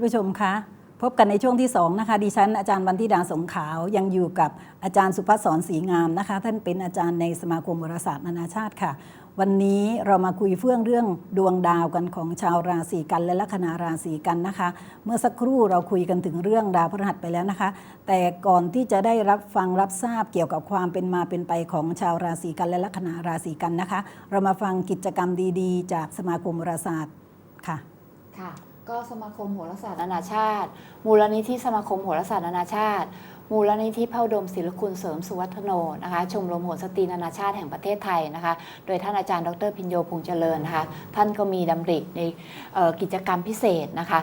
านผู้ชมคะพบกันในช่วงที่ 2 นะคะดิฉันอาจารย์วันธิดาสงขาวยังอยู่กับอาจารย์สุพัฒน์สอนศรีงามนะคะ ท่านเป็นอาจารย์ในสมาคมวารศาสตร์นานาชาติค่ะ วันนี้เรามาคุยเฟื่องเรื่องดวงดาวกันของชาวราศีกันและลัคนาราศีกันนะคะ เมื่อสักครู่เราคุยกันถึงเรื่องดาวพฤหัสไปแล้วนะคะ แต่ก่อนที่จะได้รับฟังรับทราบเกี่ยวกับความเป็นมาเป็นไปของชาวราศีกันและลัคนาราศีกันนะคะ เรามาฟังกิจกรรมดี ๆ จากสมาคมวารศาสตร์ค่ะค่ะ ก็สมาคมโหราศาสตร์นานาชาติ มูลนิธิสมาคมโหราศาสตร์นานาชาติ มูลนิธิพระอุดมศิลคุณเสริมสุวัฒโนนะคะชมรมโหรสตรีนานาชาติแห่งประเทศไทยนะคะโดยท่านอาจารย์ดรพิญโยพงษ์เจริญนะคะท่านก็มีดำริในกิจกรรมพิเศษนะคะ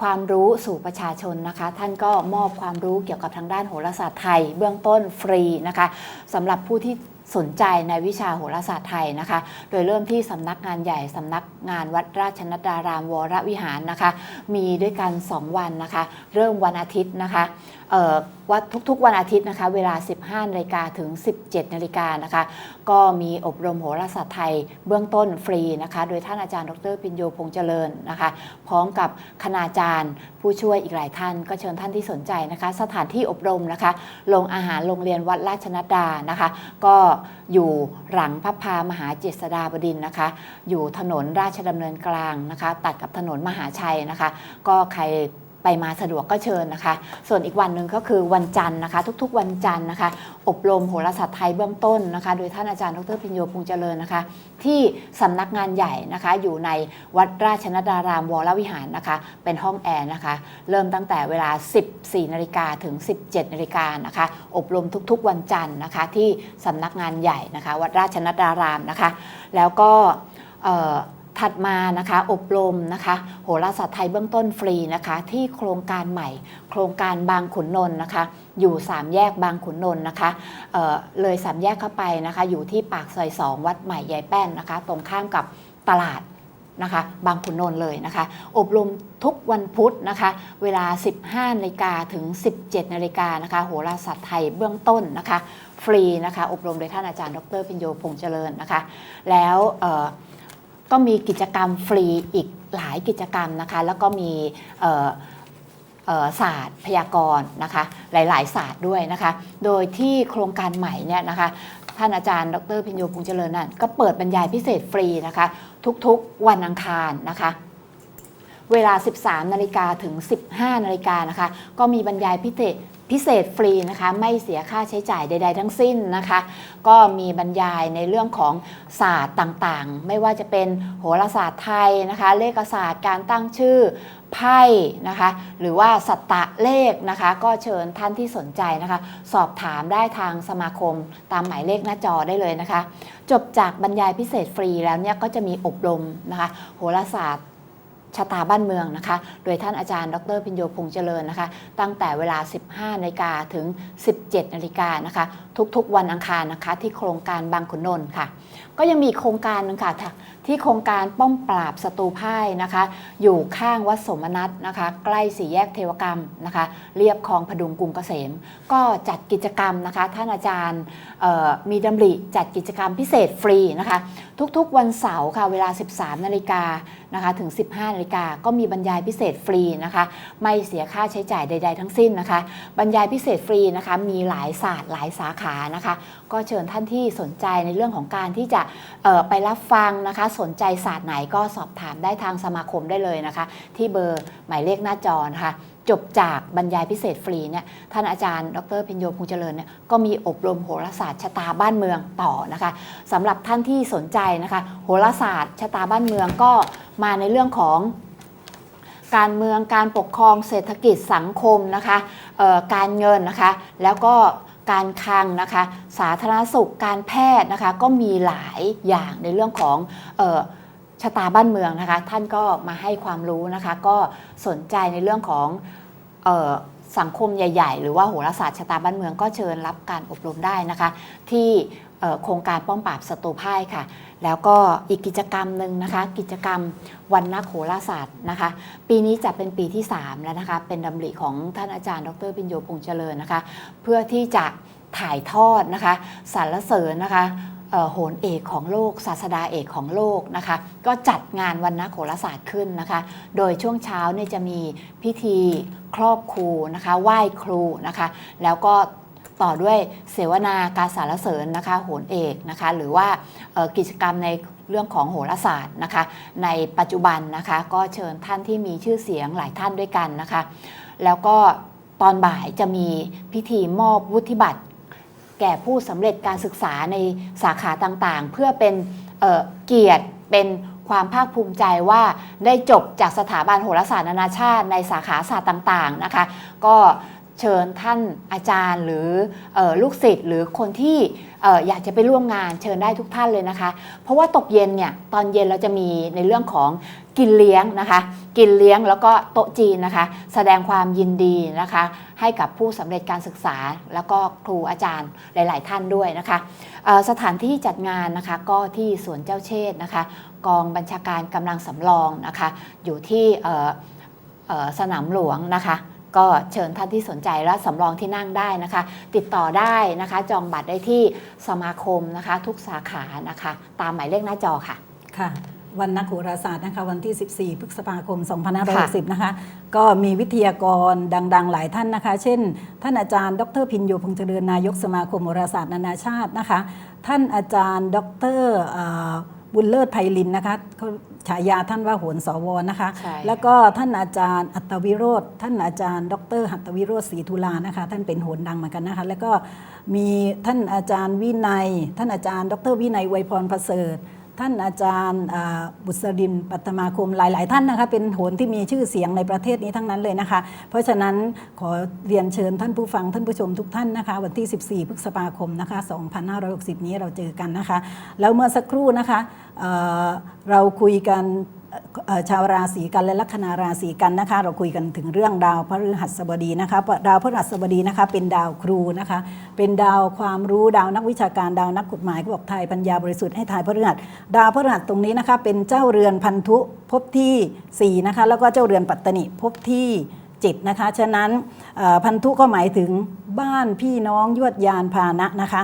ความรู้สู่ประชาชนนะคะ ท่านก็มอบความรู้เกี่ยวกับทางด้านโหราศาสตร์ไทย เบื้องต้นฟรีนะคะสำหรับผู้ที่ สนใจในวิชาโหราศาสตร์ไทยนะคะ โดยเริ่มที่สำนักงานใหญ่สำนักงานวัดราชนัดดารามวรวิหารนะคะ มีด้วยกัน 2 วันนะคะ เริ่มวันอาทิตย์นะคะ วัดทุกๆวันอาทิตย์นะคะ เวลา 15นาฬิกาถึง 17นาฬิกานะคะ ก็มีอบรมโหราศาสตร์ไทยเบื้องต้นฟรีนะคะ โดยท่านอาจารย์ดรปิญโยพงษ์เจริญนะคะ พร้อมกับคณาจารย์ผู้ช่วยอีกหลายท่าน ก็เชิญท่านที่สนใจนะคะ สถานที่อบรมนะคะโรงอาหารโรงเรียนวัดราชนัดดานะคะ ก็อยู่หลังพระพามหาเจษฎาบดินนะคะ อยู่ถนนราชดำเนินกลางนะคะ ตัดกับถนนมหาชัยนะคะ ก็ใคร ไปมาสะดวกก็เชิญนะคะ ส่วนอีกวันหนึ่งก็คือวันจันทร์นะคะ ทุกๆ วันจันทร์นะคะ อบรมโหราศาสตร์ไทยเบื้องต้นนะคะ โดยท่านอาจารย์ดรพิญโยพงเจริญนะคะ ที่สำนักงานใหญ่นะคะ อยู่ในวัดราชนดารามวรวิหารนะคะ เป็นห้องแอร์นะคะ เริ่มตั้งแต่เวลา 14นาฬิกาถึง 17นาฬิกานะคะ อบรมทุกๆ วันจันทร์นะคะ ที่สำนักงานใหญ่นะคะ วัดราชนดารามนะคะ แล้วก็ ถัดมานะคะอบรมนะคะโหราศาสตร์ไทยเบื้องต้นฟรีนะคะที่โครงการใหม่ โครงการบางขุนนนท์นะคะอยู่ 3 แยกบางขุนนนท์นะคะเเลยสามแยกเข้าไปนะคะอยู่ที่ปากซอย2วัดใหม่ยายแป้นนะคะตรงข้ามกับตลาดนะคะบางขุนนนท์เลยนะคะ อบรมทุกวันพุธนะคะ เวลา 15นาฬิกาถึง 17นาฬิกานะคะโหราศาสตร์ไทยเบื้องต้นนะคะ ฟรีนะคะ อบรมโดยท่านอาจารย์ ดรพิญโยพงษ์เจริญนะคะ แล้วเก็มีกิจกรรมฟรีอีกหลายกิจกรรมนะคะ แล้วก็มีศาสตร์พยากรณ์นะคะหลาย ๆ ศาสตร์ด้วยนะคะ โดยที่โครงการใหม่เนี่ยนะคะท่านอาจารย์ดรพิญโยพงษ์เจริญนั่นก็เปิดบรรยายพิเศษฟรีนะคะ ทุกๆวันอังคารนะคะ เวลา 13 นาฬิกาถึง 15 นาฬิกานะคะ ก็มีบรรยายพิเศษพิเศษฟรีนะคะ ไม่เสียค่าใช้จ่ายใด ๆ ทั้งสิ้นนะคะ ก็มีบรรยายในเรื่องของศาสตร์ต่างๆ ไม่ว่าจะเป็นโหราศาสตร์ไทยนะคะ เลขศาสตร์การตั้งชื่อไพ่นะคะ หรือว่าสัตตะเลขนะคะ ก็เชิญท่านที่สนใจนะคะ สอบถามได้ทางสมาคมตามหมายเลขหน้าจอได้เลยนะคะ จบจากบรรยายพิเศษฟรีแล้วเนี่ยก็จะมีอบรมนะคะ โหราศาสตร์ ชะตาบ้านเมืองนะคะ โดยท่านอาจารย์ดรพิญโยพงษ์เจริญนะคะ ตั้งแต่เวลา 15นาฬิกาถึง 17นาฬิกานะคะ ทุกๆ วันอังคารนะคะ ที่โครงการบางขุนนนท์ค่ะก็ยังมีโครงการหนึงค่ะที่โครงการป้อมปราบศัตรูพ่ายนะคะ อยู่ข้างวัดสมนัตนะคะ ใกล้สี่แยกเทวกรรมนะคะเรียบคลองพดุงกรุงเกษม ก็จัดกิจกรรมนะคะ ท่านอาจารย์มีดำริจัดกิจกรรมพิเศษฟรีนะคะ ทุกๆวันเสาร์ค่ะเวลา 13นาฬิกานะคะถึง 15นาฬิกาก็มีบรรยายพิเศษฟรีนะคะ ไม่เสียค่าใช้จ่ายใด ๆ ทั้งสิ้นนะคะ บรรยายพิเศษฟรีนะคะ มีหลายศาสตร์หลายสาขานะคะ ก็เชิญท่านที่สนใจในเรื่องของการที่จะไปรับฟังนะคะ สนใจศาสตร์ไหนก็สอบถามได้ทางสมาคมได้เลยนะคะ ที่เบอร์หมายเลขหน้าจอนะคะจบจากบรรยายพิเศษฟรีเนี่ยท่านอาจารย์ ดรพิญโยพงษ์เจริญเนี่ยก็มีอบรมโหราศาสตร์ชะตาบ้านเมืองต่อนะคะสำหรับท่านที่สนใจนะคะ โหราศาสตร์ชะตาบ้านเมืองก็มาในเรื่องของการเมืองการปกครองเศรษฐกิจสังคมนะคะการเงินนะคะ แล้วก็ การคลังนะคะ สาธารณสุขการแพทย์นะคะ ก็มีหลายอย่างในเรื่องของออชะตาบ้านเมืองนะคะ ท่านก็มาให้ความรู้นะคะ ก็สนใจในเรื่องของออสังคมใหญ่ ๆ หรือว่าโหราศาสตร์ชะตาบ้านเมืองก็เชิญรับการอบรมได้นะคะ ที่ โครงการป้อมปราบศัตรูพ่ายค่ะ แล้วก็อีกกิจกรรมหนึ่งนะคะ กิจกรรมวันนักโหราศาสตร์นะคะ ปีนี้จะเป็นปีที่ 3 แล้วนะคะ เป็นดำริของท่านอาจารย์ ดรปิญโยพงษ์เจริญนะคะ เพื่อที่จะถ่ายทอดนะคะสรรเสริญนะคะโหนเอกของโลก ศาสดาเอกของโลกนะคะ ก็จัดงานวันนักโหราศาสตร์ขึ้นนะคะ โดยช่วงเช้าเนี่ยจะมีพิธีครอบครูนะคะ ไหว้ครูนะคะ แล้วก็ ต่อด้วยเสวนาการสารเสริญนะคะโหนเอกนะคะหรือว่ากิจกรรมในเรื่องของโหราศาสตร์นะคะ ในปัจจุบันนะคะ ก็เชิญท่านที่มีชื่อเสียงหลายท่านด้วยกันนะคะ แล้วก็ตอนบ่ายจะมีพิธีมอบวุฒิบัตร แก่ผู้สำเร็จการศึกษาในสาขาต่างๆ เพื่อเป็นเเกียรติเป็นความภาคภูมิใจว่าได้จบจากสถาบันโหราศาสตร์นานาชาติในสาขาศาสตร์ต่างๆนะคะ ก็ เชิญท่านอาจารย์หรือออลูกศิษย์หรือคนที่อออยากจะไปร่วมงานเชิญได้ทุกท่านเลยนะคะ เพราะว่าตกเย็นเนี่ยตอนเย็นเราจะมีในเรื่องของกินเลี้ยงนะคะ กินเลี้ยงแล้วก็โต๊ะจีนนะคะ แสดงความยินดีนะคะ ให้กับผู้สำเร็จการศึกษา แล้วก็ครูอาจารย์หลาย ๆ ท่านด้วยนะคะสถานที่จัดงานนะคะก็ที่สวนเจ้าเชษ์นะคะ กองบัญชาการกำลังสำรองนะคะ อยู่ที่สนามหลวงนะคะ ก็เชิญท่านที่สนใจและสำรองที่นั่งได้นะคะ ติดต่อได้นะคะ จองบัตรได้ที่สมาคมนะคะ ทุกสาขานะคะ ตามหมายเลขหน้าจอค่ะค่ะ วันนักโหราศาสตร์นะคะวันที่ 14 พฤษภาคม 2560 นะคะ ก็มีวิทยากรดังๆ หลายท่านนะคะ เช่น ท่านอาจารย์ ดรพินโยพงษ์เจริญนายกสมาคมโหราศาสตร์นานาชาตินะคะ ท่านอาจารย์ ดรเอ่อ บุญเลิศไพลินนะคะเขาฉายาท่านว่าโหนสวนะคะ ใช่ แล้วก็ท่านอาจารย์อัตวิโรธท่านอาจารย์ ดรหัตถวิโรธศรีธุลานะคะ ท่านเป็นโหนดังเหมือนกันนะคะ แล้วก็มีท่านอาจารย์วินัย ท่านอาจารย์ ดรวินัยไวยพรประเสริฐ ท่านอาจารย์บุษรินปัตมาคมหลาย ๆ ท่านนะคะเป็นโหนที่มีชื่อเสียงในประเทศนี้ทั้งนั้นเลยนะคะ เพราะฉะนั้นขอเรียนเชิญท่านผู้ฟังท่านผู้ชมทุกท่านนะคะ วันที่ 14 พฤษภาคมนะคะ 2560 นี้เราเจอกันนะคะ แล้วเมื่อสักครู่นะคะเเราคุยกัน ชาวราศีกันและลัคนาราศีกันนะคะ เราคุยกันถึงเรื่องดาวพฤหัสบดีนะคะดาวพฤหัสบดีนะคะ เป็นดาวครูนะคะ เป็นดาวความรู้ดาวนักวิชาการดาวนักกฎหมายก็บอกไทยปัญญาบริสุทธิ์ให้ทายพฤหัสดาวพฤหัสตรงนี้นะคะ เป็นเจ้าเรือนพันธุพบที่4นะคะแล้วก็เจ้าเรือนปัตตนิพบที่ จิตนะคะ ฉะนั้นพันธุก็หมายถึงบ้านพี่น้องยวดยานพานะนะคะ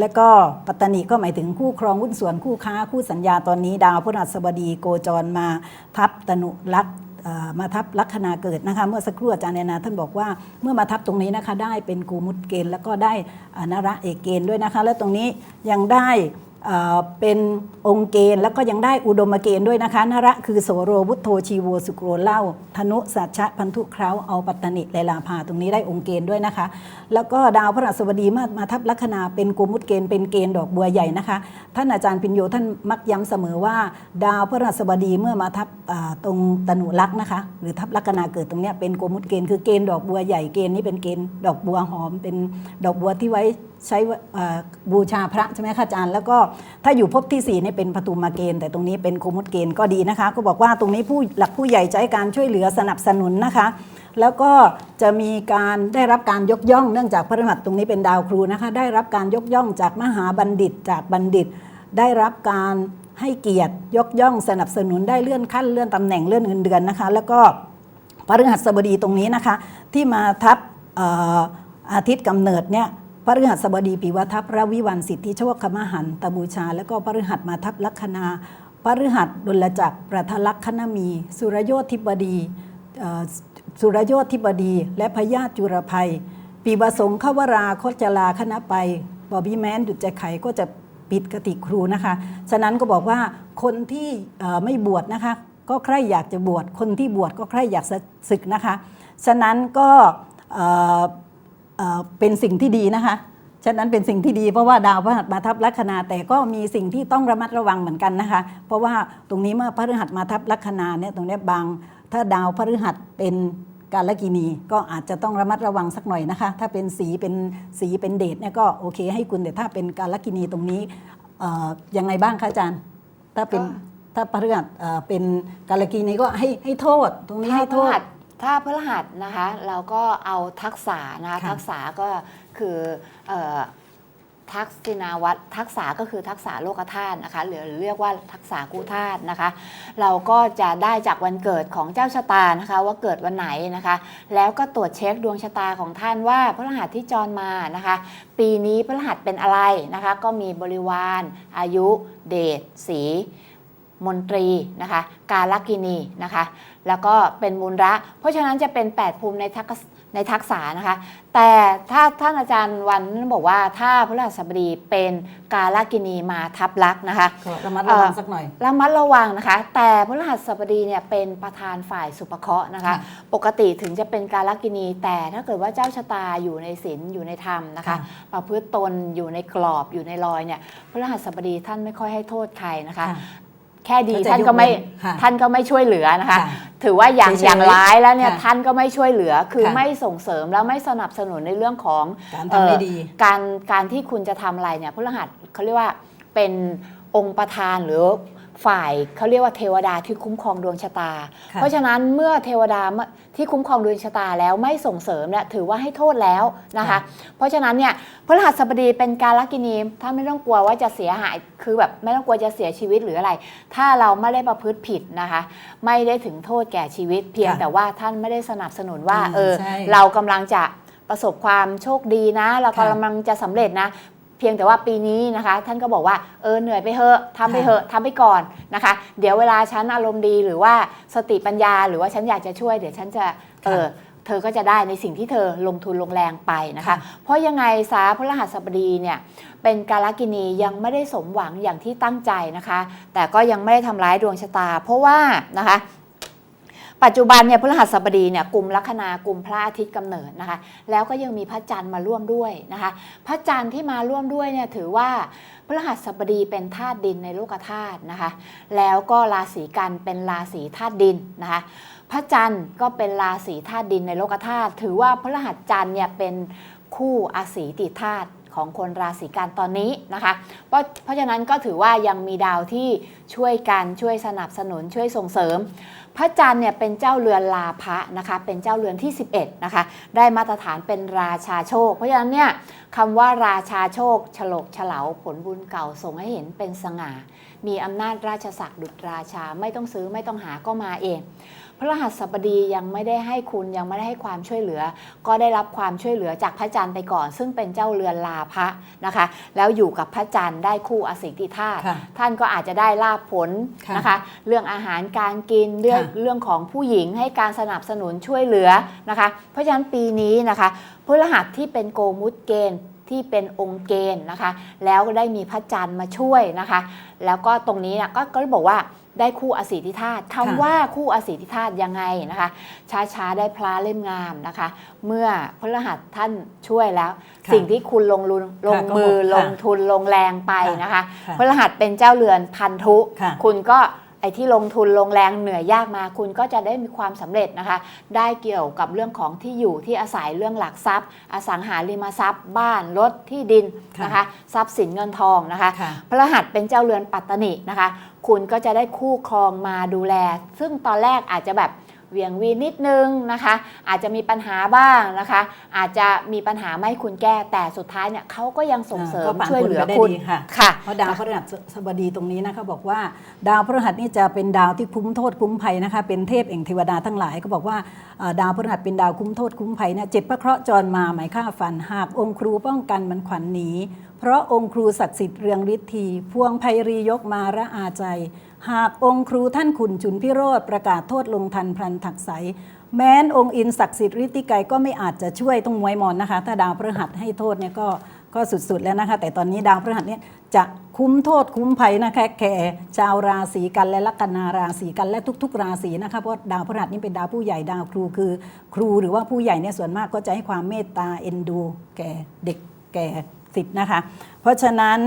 และก็ปัตตานิก็หมายถึงคู่ครองหุ้นส่วนคู่ค้าคู่สัญญาตอนนี้ดาวพฤหัสบดีโกจรมาทับตนุลักษมาทับลัคนาเกิดนะคะเมื่อสักครู่อาจารย์แนนาท่านบอกว่าเมื่อมาทับตรงนี้นะคะได้เป็นกูมุตเกณฑ์แล้วก็ได้อ่านระเอกเกณฑ์ด้วยนะคะ และตรงนี้ยังได้ เป็นองค์เกณฑ์แล้วก็ยังได้อุดมเกณฑ์ด้วยนะคะนระคือโสโรวุฒโธชีโวสุโกรเล่า ธนุสัชชะพันธุเคราเอาปัตตนิเลลาภาตรงนี้ได้องค์เกณฑ์ด้วยนะคะ แล้วก็ดาวพระราสบดีมามาทับลัคนาเป็นโกมุตเกณฑ์เป็นเกณฑ์ดอกบัวใหญ่นะคะ ท่านอาจารย์พินโยท่านมักย้ำเสมอว่า ดาวพระราสบดีเมื่อมาทับตรงตนุลักษณ์นะคะหรือทับลัคนาเกิดตรงนี้เป็นโกมุตเกณฑ์คือเกณฑ์ดอกบัวใหญ่เกณฑ์นี้เป็นเกณฑ์ดอกบัวหอมเป็นดอกบัวที่ไว้ ใช้บูชาพระใช่ไหมคะอาจารย์ แล้วก็ถ้าอยู่ภพที่4เนี่ยเป็นปฐุมมาเกณฑ์แต่ตรงนี้เป็นโคมุตเกณฑ์ก็ดีนะคะ ก็บอกว่าตรงนี้ผู้หลักผู้ใหญ่ให้การช่วยเหลือสนับสนุนนะคะ แล้วก็จะมีการได้รับการยกย่องเนื่องจากพระหัสตรงนี้เป็นดาวครูนะคะได้รับการยกย่องจากมหาบัณฑิตจากบัณฑิต ได้รับการให้เกียรติยกย่องสนับสนุนได้เลื่อนขั้นเลื่อนตำแหน่งเลื่อนเงินเดือนนะคะ แล้วก็พระฤหัสบดีตรงนี้นะคะ ที่มาทับเอ่ออาทิตย์กำเนิดเนี่ย พระฤหัสบดีปีวทัพพระวิวันสิทธิโชคขมหันตบูชา แล้วก็พระฤหัสมาทับลัคนาพระฤหัสดุลจักรประทลักษณมี สุรโยธิบดีสุรโยธิบดี และพญาจุรภัย ปีบสงขวราโคจลาคณะไปบอบี้แมนดุจใจไขก็จะปิดกติครูนะคะ ฉะนั้นก็บอกว่าคนที่ไม่บวชนะคะ ก็ใครอยากจะบวชคนที่บวชก็ใครอยากศึกนะคะ ฉะนั้นก็ เอ่อเอ่อเป็นสิ่งที่ดีนะคะฉะนั้นเป็นสิ่งที่ดีเพราะว่าดาวพฤหัสมาทับลัคนาแต่ก็มีสิ่งที่ต้องระมัดระวังเหมือนกันนะคะ เพราะว่าตรงนี้เมื่อพฤหัสมาทับลัคนาเนี่ยตรงเนี้ยบาง ถ้าดาวพฤหัสเป็นการละกินีก็อาจจะต้องระมัดระวังสักหน่อยนะคะ ถ้าเป็นสีเป็นสีเป็นเดชเนี่ยก็โอเคให้คุณแต่ถ้าเป็นการละกินีตรงนี้เอ่อยังไงบ้างคะอาจารย์ ถ้าเป็นก็ถ้าพฤหัสเอ่อเป็นการละกินีก็ให้ให้โทษ ตรงนี้ถ้าให้พโทฤษหัส ถ้าพฤหัสนะคะเราก็เอาทักษะนะคะค่ะทักษะก็คือเอ่อทักษิณาวัตรทักษะก็คือทักษะโลกธาตุนะคะหรือเรียกว่าทักษะกู้ธาตุนะคะ เราก็จะได้จากวันเกิดของเจ้าชะตานะคะ ว่าเกิดวันไหนนะคะ แล้วก็ตรวจเช็คดวงชะตาของท่านว่าพระรหัสที่จรมานะคะ ปีนี้พระรหัสเป็นอะไรนะคะ ก็มีบริวาร อายุ เดชสี มนตรีนะคะ กาลกินีนะคะ แล้วก็เป็นมูลระ เพราะฉะนั้นจะเป็น 8 ภูมิในทักษะในทักษะนะคะ แต่ถ้าท่านอาจารย์วันนั้นบอกว่าถ้าพระราชบดีเป็นกาลกินีมาทับลักษณ์นะคะก็ระมัดระวังสักหน่อยระมัดระวังนะคะ แต่พฤหัสบดีเนี่ยเป็นประธานฝ่ายสุภเคราะห์นะคะค่ะปกติถึงจะเป็นการลกินี แต่ถ้าเกิดว่าเจ้าชะตาอยู่ในศีลอยู่ในธรรมนะคะค่ะประพฤติตนอยู่ในกรอบอยู่ในรอยเนี่ยพฤหัสบดีท่านไม่ค่อยให้โทษใครนะคะค่ะ แค่ดีเขาจะท่านก็ไม่ยกเว้นค่ะท่านก็ไม่ช่วยเหลือนะคะค่ะถือว่าอย่างเฉยๆอย่างร้ายแล้วเนี่ยค่ะท่านก็ไม่ช่วยเหลือคือค่ะไม่ส่งเสริมแล้วไม่สนับสนุนในเรื่องของการทำไม่ดีเอ่อการการที่คุณจะทำอะไรเนี่ยพฤหัสเขาเรียกว่าเป็นองค์ประธานหรือ ฝ่ายเขาเรียกว่าเทวดาที่คุ้มครองดวงชะตาค่ะเพราะฉะนั้นเมื่อเทวดาที่คุ้มครองดวงชะตาแล้วไม่ส่งเสริมเนี่ยถือว่าให้โทษแล้วนะคะค่ะเพราะฉะนั้นเนี่ยพฤหัสบดีเป็นการลักินีถ้าไม่ต้องกลัวว่าจะเสียหายคือแบบไม่ต้องกลัวจะเสียชีวิตหรืออะไร ถ้าเราไม่ได้ประพฤติผิดนะคะ ไม่ได้ถึงโทษแก่ชีวิต เพียงค่ะแต่ว่าท่านไม่ได้สนับสนุนว่าอ่าเออใช่เรากำลังจะประสบความโชคดีนะ เราค่ะกำลังจะสำเร็จนะ เพียงแต่ว่าปีนี้นะคะ ท่านก็บอกว่าเออเหนื่อยไปเถอะทำไปค่ะเถอะทำไปก่อนนะคะ เดี๋ยวเวลาฉันอารมณ์ดีหรือว่าสติปัญญา หรือว่าฉันอยากจะช่วยเดี๋ยวฉันจะเออเธอก็จะได้ในสิ่งที่เธอลงทุนลงแรงไปนะคะค่ะเพราะยังไงสาพระรหัสบดีเนี่ยเป็นกาลกินียังไม่ได้สมหวังอย่างที่ตั้งใจนะคะ แต่ก็ยังไม่ได้ทำร้ายดวงชะตา เพราะว่านะคะ ปัจจุบันเนี่ยพฤหัสบดีเนี่ยกลุ่มลัคนากลุ่มพระอาทิตย์กำเนิดนะคะ แล้วก็ยังมีพระจันทร์มาร่วมด้วยนะคะ พระจันทร์ที่มาร่วมด้วยเนี่ยถือว่าพฤหัสบดีเป็นธาตุดินในโลกธาตุนะคะ แล้วก็ราศีกันเป็นราศีธาตุดินนะคะพระจันทร์ก็เป็นราศีธาตุดินในโลกธาตุถือว่าพฤหัสจันทร์เนี่ยเป็นคู่อาศีติธาตุ ของคนราศีกันตอนนี้นะคะ เพราะเพราะฉะนั้นก็ถือว่ายังมีดาวที่ช่วยกันช่วยสนับสนุนช่วยส่งเสริม พระจันทร์เนี่ยเป็นเจ้าเรือนลาภะนะคะเป็นเจ้าเรือนที่ 11นะคะได้มาตรฐานเป็นราชาโชค เพราะฉะนั้นเนี่ยคำว่าราชาโชคฉลกเฉลาผลบุญเก่าส่งให้เห็นเป็นสง่ามีอำนาจราชศักดิ์ดุจราชาไม่ต้องซื้อไม่ต้องหาก็มาเอง พระรหัสบดียังไม่ได้ให้คุณยังไม่ได้ให้ความช่วยเหลือ ก็ได้รับความช่วยเหลือจากพระจันทร์ไปก่อน ซึ่งเป็นเจ้าเรือนลาภะนะคะ แล้วอยู่กับพระจันทร์ได้คู่อสิติธาตุค่ะท่านก็อาจจะได้ลาบผลค่ะนะคะ เรื่องอาหารการกินเรื่องค่ะเรื่องของผู้หญิงให้การสนับสนุนช่วยเหลือนะคะ เพราะฉะนั้นปีนี้นะคะพฤหัสที่เป็นโกมุตเกณฑ์ที่เป็นองค์เกณฑ์นะคะ แล้วก็ได้มีพระจันทร์มาช่วยนะคะ แล้วก็ตรงนี้นะก็ก็บอกว่า ได้คู่อสิติธาตุคำค่ะว่าคู่อสิติธาตุยังไงนะคะ ช้าๆ ได้พระเล่มงามนะคะ เมื่อพฤหัสท่านช่วยแล้วค่ะสิ่งที่คุณลงลุนลงค่ะมือก็ลค่ะงทุนลงแรงไปนะคะค่ะพฤหัสเป็นเจ้าเรือนพันธุค่ะคุณก็ไอ้ที่ลงทุนลงแรงเหนื่อยยากมาคุณก็จะได้มีความสำเร็จนะคะ ได้เกี่ยวกับเรื่องของที่อยู่ที่อาศัยเรื่องหลักทรัพย์ อสังหาริมทรัพย์ บ้านรถที่ดินค่ะนะคะ ทรัพย์สินเงินทองนะคะค่ะพระรหัสเป็นเจ้าเรือนปัตตนินะคะ คุณก็จะได้คู่ครองมาดูแล ซึ่งตอนแรกอาจจะแบบ เหวียงวีนนิดนึงนะคะ อาจจะมีปัญหาบ้างนะคะ อาจจะมีปัญหาไม่ให้คุณแก้แต่สุดท้ายเนี่ยเขาก็ยังส่งเสริมก็ผ่านช่วยเหลือพ้นไปได้คุณดีค่ะค่ะเพราะดาวพฤหัสบดีตรงนี้นะคะบอกว่า ดาวพฤหัสนี่จะเป็นดาวที่คุ้มโทษคุ้มภัยนะคะ เป็นเทพแห่งเทวดาทั้งหลายก็บอกว่าเอ่อดาวพฤหัสเป็นดาวคุ้มโทษคุ้มภัยเนี่ยเจ็บพระเคราะห์จรมาหมายฆ่าฟันหากองค์ครูป้องกันมันขวัญหนี เพราะองค์ครูศักดิ์สิทธิ์เรืองฤทธีพวงไพรียกมาระอาใจ หากองค์ครูท่านขุนจุนพิโรธประกาศโทษลงทันพลันถักใสแม้นองค์อินศักดิ์สิทธิ์ฤทธิไกรก็ไม่อาจจะช่วยต้องมวยมอนนะคะ ถ้าดาวพฤหัสให้โทษเนี่ยก็ก็สุดๆแล้วนะคะ แต่ตอนนี้ดาวพฤหัสเนี่ยจะคุ้มโทษคุ้มภัยนะคะแก่ชาวราศีกันและลัคนาราศีกันและทุก ๆ ราศีนะคะเพราะดาวพฤหัสนี่เป็นดาวผู้ใหญ่ดาวครูคือ ครูหรือว่าผู้ใหญ่เนี่ยส่วนมากก็จะให้ความเมตตาเอ็นดู แก่เด็กแก่ สิทธิ์นะคะเพราะฉะนั้น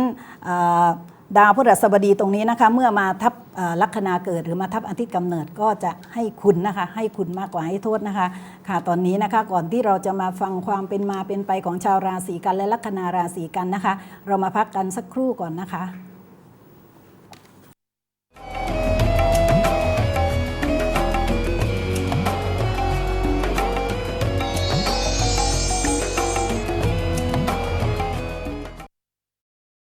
ดาวพฤหัสบดีตรงนี้นะคะเมื่อมาทับลัคนาเกิดหรือมาทับอาทิตย์กำเนิดก็จะให้คุณนะคะให้คุณมากกว่าให้โทษนะคะ ค่ะตอนนี้นะคะก่อนที่เราจะมาฟังความเป็นมาเป็นไปของชาวราศีกันและลัคนาราศีกันนะคะ เรามาพักกันสักครู่ก่อนนะคะ